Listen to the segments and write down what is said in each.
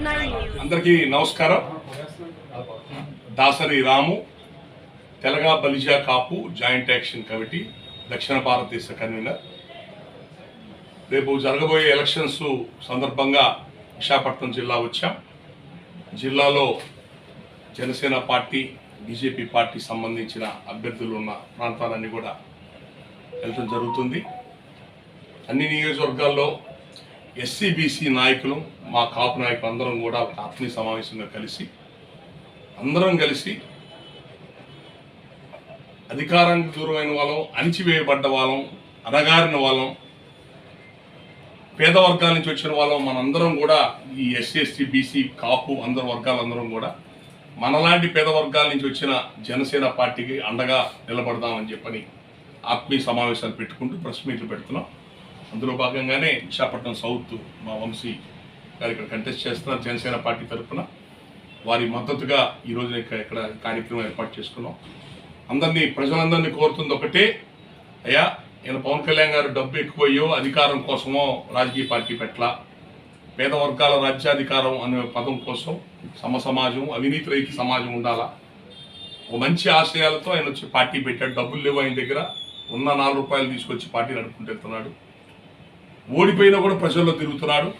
అందరికీ నమస్కారం. Dasari Ramu Telaga Balija Kapu joint action committee దక్షిణ భారతదేశ కన్వీనర్. రేపు జరగబోయే ఎలక్షన్స్ సందర్భంగా విశాఖపట్నం జిల్లా వచ్చాం. జిల్లాలో జనసేన పార్టీ బీజేపీ పార్టీ సంబంధించిన అభ్యర్థులు ఉన్న ప్రాంతాలన్నీ కూడా వెళ్ళటం జరుగుతుంది. అన్ని నియోజకవర్గాల్లో ఎస్సీబీసీ నాయకులు మా కాపు నాయకులు అందరం కూడా ఒక ఆత్మీయ సమావేశంగా కలిసి అందరం కలిసి అధికారానికి దూరమైన వాళ్ళం అణిచివేయబడ్డ వాళ్ళం అణగారిన వాళ్ళం పేద వర్గాల నుంచి వచ్చిన వాళ్ళం మనందరం కూడా ఈ ఎస్సీ ఎస్టీ బీసీ కాపు అందరు వర్గాలందరం కూడా మనలాంటి పేద వర్గాల నుంచి వచ్చిన జనసేన పార్టీకి అండగా నిలబడదామని చెప్పని ఆత్మీయ సమావేశాలు పెట్టుకుంటూ ప్రెస్ మీట్లు పెడుతున్నాం. అందులో భాగంగానే విశాఖపట్నం సౌత్ మా వంశీ గారు ఇక్కడ కంటెస్ట్ చేస్తున్నారు. జనసేన పార్టీ తరఫున వారి మద్దతుగా ఈ రోజున ఇక్కడ కార్యక్రమం ఏర్పాటు చేసుకున్నాం. అందరినీ ప్రజలందరినీ కోరుతుంది ఒకటే. అయ్యా ఈయన పవన్ కళ్యాణ్ గారు డబ్బు ఎక్కువయ్యో అధికారం కోసమో రాజకీయ పార్టీ పెట్ల పేద వర్గాల రాజ్యాధికారం అనే పదం కోసం సమ సమాజం అవినీతి రైతు సమాజం ఉండాలా? ఒక మంచి ఆశయాలతో ఆయన వచ్చి పార్టీ పెట్టాడు. డబ్బులు లేవు ఆయన దగ్గర. ఉన్న నాలుగు రూపాయలు తీసుకొచ్చి పార్టీ నడుపుకుంటూ వెళ్తున్నాడు. ఓడిపోయినా కూడా ప్రజల్లో తిరుగుతున్నాడు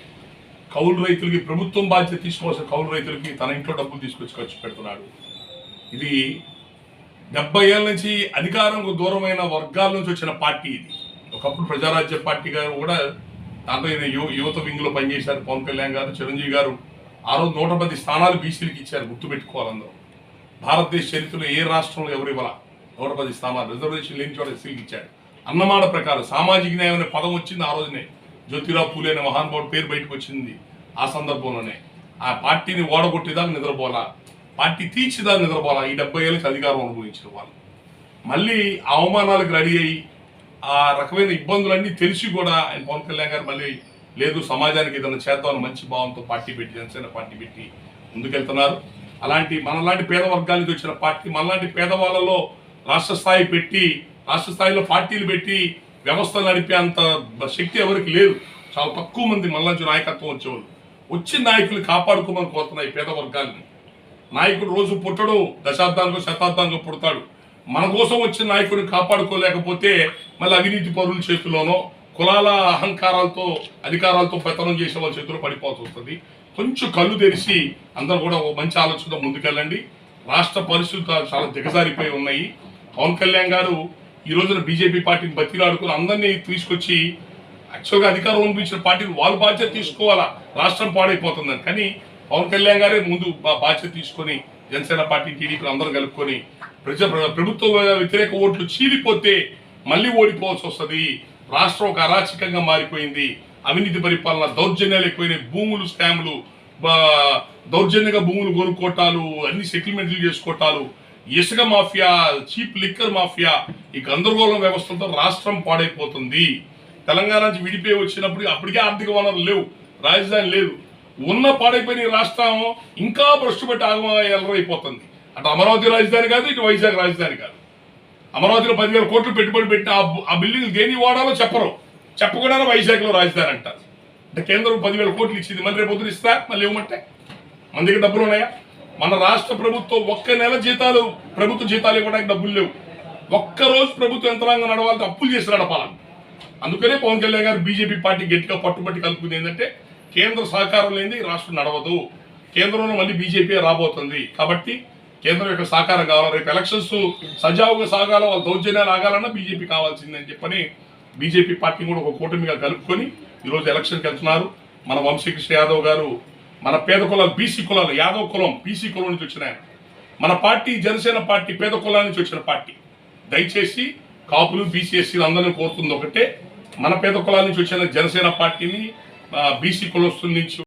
కౌలు రైతులకి ప్రభుత్వం బాధ్యత తీసుకోవాల్సిన కౌలు రైతులకి తన ఇంట్లో డబ్బులు తీసుకొచ్చి ఖర్చు పెడుతున్నాడు ఇది డెబ్బై ఏళ్ళ నుంచి అధికారంకు దూరమైన వర్గాల నుంచి వచ్చిన పార్టీ ఇది. ఒకప్పుడు ప్రజారాజ్య పార్టీ గారు కూడా దాంట్లో యువ యువత వింగ్లో పనిచేశారు. పవన్ కళ్యాణ్ గారు చిరంజీవి గారు. ఆ రోజు నూట పది స్థానాలు బీసీలకు ఇచ్చారు గుర్తుపెట్టుకోవాలందరూ. భారతదేశ చరిత్రలో ఏ రాష్ట్రంలో ఎవరు ఇవ్వాల? నూట పది స్థానాలు. రిజర్వేషన్ లేని చోట ఎస్సీలకు ఇచ్చాడు. అన్నమాట ప్రకారం సామాజిక న్యాయం అనే పదం వచ్చింది ఆ రోజునే. జ్యోతిరావు పూలే అనే మహానుభావుడు పేరు బయటకు వచ్చింది ఆ సందర్భంలోనే. ఆ పార్టీని ఓడగొట్టేదాకా నిద్రపోలా పార్టీ తీర్చిదా నిద్రపోలా ఈ డెబ్బై ఏళ్ళకి అధికారం అనుభవించిన వాళ్ళు. మళ్ళీ అవమానాలకు రెడీ అయ్యి ఆ రకమైన ఇబ్బందులన్నీ తెలిసి కూడా ఆయన పవన్ కళ్యాణ్ గారు మళ్ళీ లేదు సమాజానికి ఏదైనా చేద్దామని మంచి భావంతో పార్టీ పెట్టి జనసేన పార్టీ పెట్టి ముందుకెళ్తున్నారు. అలాంటి మనలాంటి పేద వర్గాల నుంచి వచ్చిన పార్టీ మనలాంటి పేదవాళ్ళలో రాష్ట్ర స్థాయి పెట్టి రాష్ట్ర స్థాయిలో పార్టీలు పెట్టి వ్యవస్థ నడిపే అంత శక్తి ఎవరికి లేదు. చాలా తక్కువ మంది మనలాంటి నాయకత్వం వచ్చేవాళ్ళు. వచ్చిన నాయకులు కాపాడుకోమని కోరుతున్నాయి పేద వర్గాల్ని నాయకుడు రోజు పుట్టడు దశాబ్దానికి శతాబ్దానికి పుడతాడు. మన కోసం వచ్చిన నాయకుడిని కాపాడుకోలేకపోతే మళ్ళీ అవినీతి పరుల చేతిలోనో కులాల అహంకారాలతో అధికారాలతో పెత్తనం చేసే వాళ్ళ చేతిలో పడిపోవాల్సి వస్తుంది. కొంచెం కళ్ళు తెరిచి అందరూ కూడా ఓ మంచి ఆలోచనతో ముందుకెళ్ళండి. రాష్ట్ర పరిస్థితులు చాలా దిగజారిపోయి ఉన్నాయి. పవన్ కళ్యాణ్ గారు ఈ రోజున బీజేపీ పార్టీని బతిలాడుకుని అందరినీ తీసుకొచ్చి యాక్చువల్గా అధికారం అనిపించిన పార్టీని వాళ్ళు బాధ్యత తీసుకోవాలా? రాష్ట్రం పాడైపోతుందని. కానీ పవన్ కళ్యాణ్ గారే ముందు బాధ్యత తీసుకొని జనసేన పార్టీ టీడీపీ అందరూ కలుపుకొని ప్రజా ప్రభుత్వ వ్యతిరేక ఓట్లు చీలిపోతే మళ్ళీ ఓడిపోవాల్సి వస్తుంది. రాష్ట్రం ఒక అరాచకంగా మారిపోయింది. అవినీతి పరిపాలన దౌర్జన్యాలు ఎక్కువైనాయి భూములు స్కాములు బా- దౌర్జన్యంగా భూములు కొనుక్కోటాలు అన్ని సెటిల్మెంట్లు చేసుకోవటాలు ఇసుక మాఫియా చీప్ లిక్కర్ మాఫియా ఈ గందరగోళం వ్యవస్థలతో రాష్ట్రం పాడైపోతుంది. తెలంగాణ నుంచి విడిపోయి వచ్చినప్పుడు అప్పటికే ఆర్థిక వనరులు లేవు రాజధాని లేదు. ఉన్న పాడైపోయిన ఈ రాష్ట్రం ఇంకా భ్రష్టుపట్టి ఆగమైపోతుంది అటు అమరావతి రాజధాని కాదు ఇటు వైజాగ్ రాజధాని కాదు. అమరావతిలో పదివేల కోట్లు పెట్టుబడి పెట్టిన ఆ బిల్డింగ్ దేని వాడాలో చెప్పరు. చెప్పకుండానే వైజాగ్లో రాజధాని అంటారు. అంటే కేంద్రం పదివేల కోట్లు ఇచ్చింది మళ్ళీ రేపు పొద్దున ఇస్తా మళ్ళీ ఇవ్వమంటే? మన దగ్గర డబ్బులు ఉన్నాయా? మన రాష్ట్ర ప్రభుత్వం ఒక్క నెల జీతాలు ప్రభుత్వ జీతాలు ఇవ్వడానికి డబ్బులు లేవు. ఒక్క రోజు ప్రభుత్వ యంత్రాంగం నడవాలంటే అప్పులు చేసి నడపాలని అందుకనే పవన్ కళ్యాణ్ గారు బీజేపీ పార్టీ గట్టిగా పట్టుబట్టి కలుపుకుంది ఏంటంటే కేంద్ర సహకారం లేని రాష్ట్రం నడవదు. కేంద్రంలో మళ్ళీ బీజేపీ రాబోతుంది. కాబట్టి కేంద్రం యొక్క సహకారం కావాలి? రేపు ఎలక్షన్స్ సజావుగా సాగాల? వాళ్ళ దౌర్జన్యాలు ఆగాలన్నా బీజేపీ కావాల్సిందని చెప్పని బీజేపీ పార్టీ కూడా ఒక కూటమిగా కలుపుకొని ఈరోజు ఎలక్షన్కి వెళ్తున్నారు. మన వంశీకృష్ణ యాదవ్ గారు మన పేద కులాలు బీసీ కులాలు యాదవ్ కులం బీసీ కులం నుంచి వచ్చిన ఆయన మన పార్టీ జనసేన పార్టీ పేద కులాల నుంచి వచ్చిన పార్టీ. దయచేసి కాపులు బీసీఎస్సీలు అందరినీ కోరుతుంది ఒకటే. మన పేద కులాల నుంచి వచ్చిన జనసేన పార్టీని బీసీ కులస్తుల నుంచి